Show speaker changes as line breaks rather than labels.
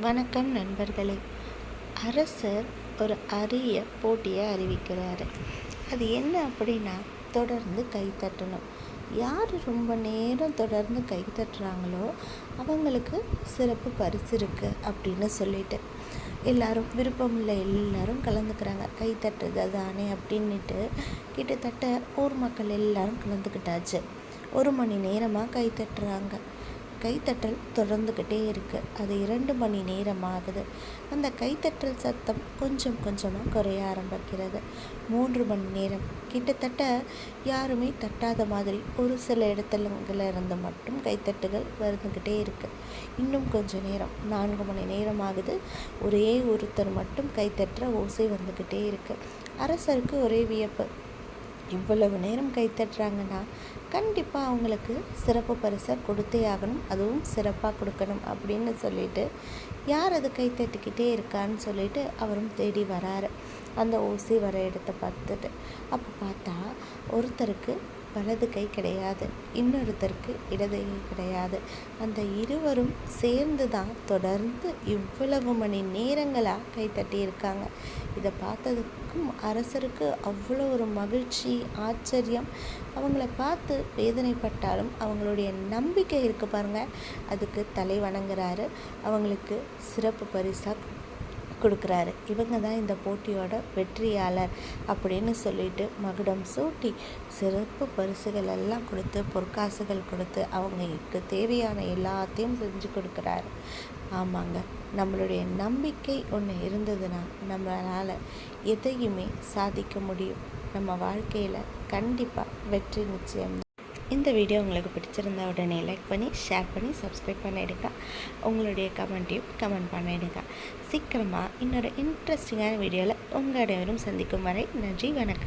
வணக்கம் நண்பர்களே. அரசர் ஒரு அரிய போட்டியை அறிவிக்கிறாரு. அது என்ன அப்படின்னா தொடர்ந்து கை தட்டணும். யார் ரொம்ப நேரம் தொடர்ந்து கை தட்டுறாங்களோ அவங்களுக்கு சிறப்பு பரிசு இருக்குது அப்படின்னு சொல்லிட்டு. எல்லாரும் விருப்பம் இல்லை எல்லாரும் கலந்துக்கிறாங்க. கை தட்டுறது தானே அப்படின்னுட்டு கிட்டத்தட்ட ஊர் மக்கள் எல்லாரும் கலந்துக்கிட்டாச்சு. ஒரு மணி நேரமாக கை தட்டுறாங்க. கைத்தட்டல் தொடர்ந்துக்கிட்டே இருக்குது அது இரண்டு மணி நேரம் ஆகுது அந்த கைத்தட்டல் சத்தம் கொஞ்சம் கொஞ்சமாக குறைய ஆரம்பிக்கிறது. மூன்று மணி நேரம். கிட்டத்தட்ட யாருமே தட்டாத மாதிரி ஒரு சில இடத்துல இருந்து மட்டும் கைத்தட்டுகள் வருந்துக்கிட்டே இருக்குது இன்னும் கொஞ்சம் நேரம். நான்கு மணி நேரம் ஆகுது ஒரே ஒருத்தர் மட்டும் கைத்தட்டுற ஓசை வந்துக்கிட்டே இருக்குது அரசருக்கு ஒரே வியப்பு. இவ்வளவு நேரம் கைத்தட்டுறாங்கன்னா கண்டிப்பாக அவங்களுக்கு சிறப்பு பரிசை கொடுத்தே ஆகணும். அதுவும் சிறப்பாக கொடுக்கணும் அப்படின்னு சொல்லிட்டு யார் அது கைத்தட்டிக்கிட்டே இருக்கான்னு சொல்லிட்டு அவரும் தேடி வராரு. அந்த ஊசி வர இடத்த பார்த்துட்டு அப்போ பார்த்தா ஒருத்தருக்கு வலது கை கிடையாது இன்னொருத்தருக்கு இடது கை கிடையாது. அந்த இருவரும் சேர்ந்து தான் தொடர்ந்து இவ்வளவு மணி நேரங்களாக கை தட்டி இருக்காங்க. இதை பார்த்ததுக்கும் அரசருக்கு அவ்வளோ ஒரு மகிழ்ச்சி ஆச்சரியம். அவங்கள பார்த்து வேதனைப்பட்டாலும் அவங்களுடைய நம்பிக்கை இருக்குது பாருங்கள் அதுக்கு தலை வணங்குறாரு. அவங்களுக்கு சிறப்பு பரிசாக கொடுக்குறாரு. இவங்க தான் இந்த போட்டியோட வெற்றியாளர் அப்படின்னு சொல்லிட்டு மகுடம் சூட்டி சிறப்பு பரிசுகள் எல்லாம் கொடுத்து பொற்காசுகள் கொடுத்து அவங்களுக்கு தேவையான எல்லாத்தையும் செஞ்சு கொடுக்குறாரு. ஆமாங்க நம்மளுடைய நம்பிக்கை ஒன்று இருந்ததுன்னா நம்மளால் எதையுமே சாதிக்க முடியும். நம்ம வாழ்க்கையில் கண்டிப்பாக வெற்றி நிச்சயம் இந்த வீடியோ உங்களுக்கு பிடிச்சிருந்தா உடனே லைக் பண்ணி ஷேர் பண்ணி சப்ஸ்கிரைப் பண்ணிவிடுங்க உங்களுடைய கமெண்ட்டையும் கமெண்ட் பண்ணிவிடுங்க சீக்கிரமாக இன்னொரு இன்ட்ரெஸ்டிங்கான வீடியோவில் உங்கள் அனைவரும் சந்திக்கும் வரை நன்றி வணக்கம்.